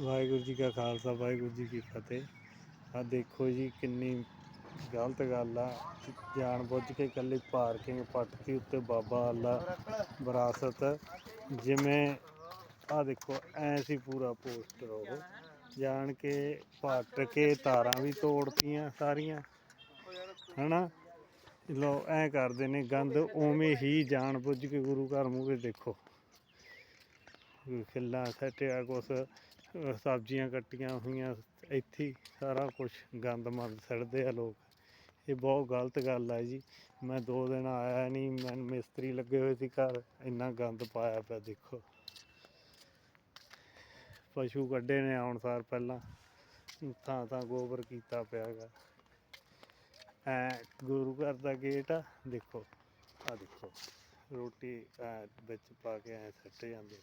ਵਾਹਿਗੁਰੂ ਜੀ ਕਾ ਖਾਲਸਾ, ਵਾਹਿਗੁਰੂ ਜੀ ਕੀ ਫਤਿਹ। ਆ ਦੇਖੋ ਜੀ, ਕਿੰਨੀ ਗਲਤ ਗੱਲ ਆ। ਜਾਣ ਬੁੱਝ ਕੇ ਇਕੱਲੀ ਪਾਰਕਿੰਗ ਪੱਟਤੀ ਉੱਤੇ ਬਾਬਾ ਅੱਲਾ ਵਿਰਾਸਤ। ਜਿਵੇਂ ਆ ਦੇਖੋ, ਐ ਸੀ ਪੂਰਾ ਪੋਸਟਰ ਉਹ। ਜਾਣ ਕੇ ਪੱਟ ਕੇ ਤਾਰਾਂ ਵੀ ਤੋੜਤੀਆਂ ਸਾਰੀਆਂ। ਹਨਾ? ਲੋ ਐ ਕਰਦੇ ਨੇ, ਗੰਦ ਉਵੇਂ ਹੀ ਜਾਣ ਬੁੱਝ ਕੇ ਗੁਰੂ ਘਰ ਮੂਹਰੇ ਦੇਖੋ। ਖਿੱਲਾ, ਸੱਟਿਆ ਕੁਛ, ਸਬਜ਼ੀਆਂ ਕੱਟੀਆਂ ਹੋਈਆਂ, ਇੱਥੇ ਸਾਰਾ ਕੁਝ ਗੰਦ ਮੰਦ ਸੜਦੇ ਆ ਲੋਕ। ਇਹ ਬਹੁਤ ਗਲਤ ਗੱਲ ਹੈ ਜੀ। ਮੈਂ ਦੋ ਦਿਨ ਆਇਆ ਨਹੀਂ ਮੈਂ ਮਿਸਤਰੀ ਲੱਗੇ ਹੋਏ ਸੀ ਘਰ, ਇੰਨਾ ਗੰਦ ਪਾਇਆ ਪਿਆ, ਦੇਖੋ। ਪਸ਼ੂ ਕੱਢੇ ਨੇ ਆਉਣ ਸਾਰ ਪਹਿਲਾਂ, ਥਾਂ ਤਾਂ ਗੋਬਰ ਕੀਤਾ ਪਿਆਗਾ ਐ ਗੁਰੂ ਘਰ ਦਾ ਗੇਟ ਆ, ਦੇਖੋ ਆ ਦੇਖੋ, ਰੋਟੀ ਵਿੱਚ ਪਾ ਕੇ ਐ ਸੱਟ ਜਾਂਦੇ।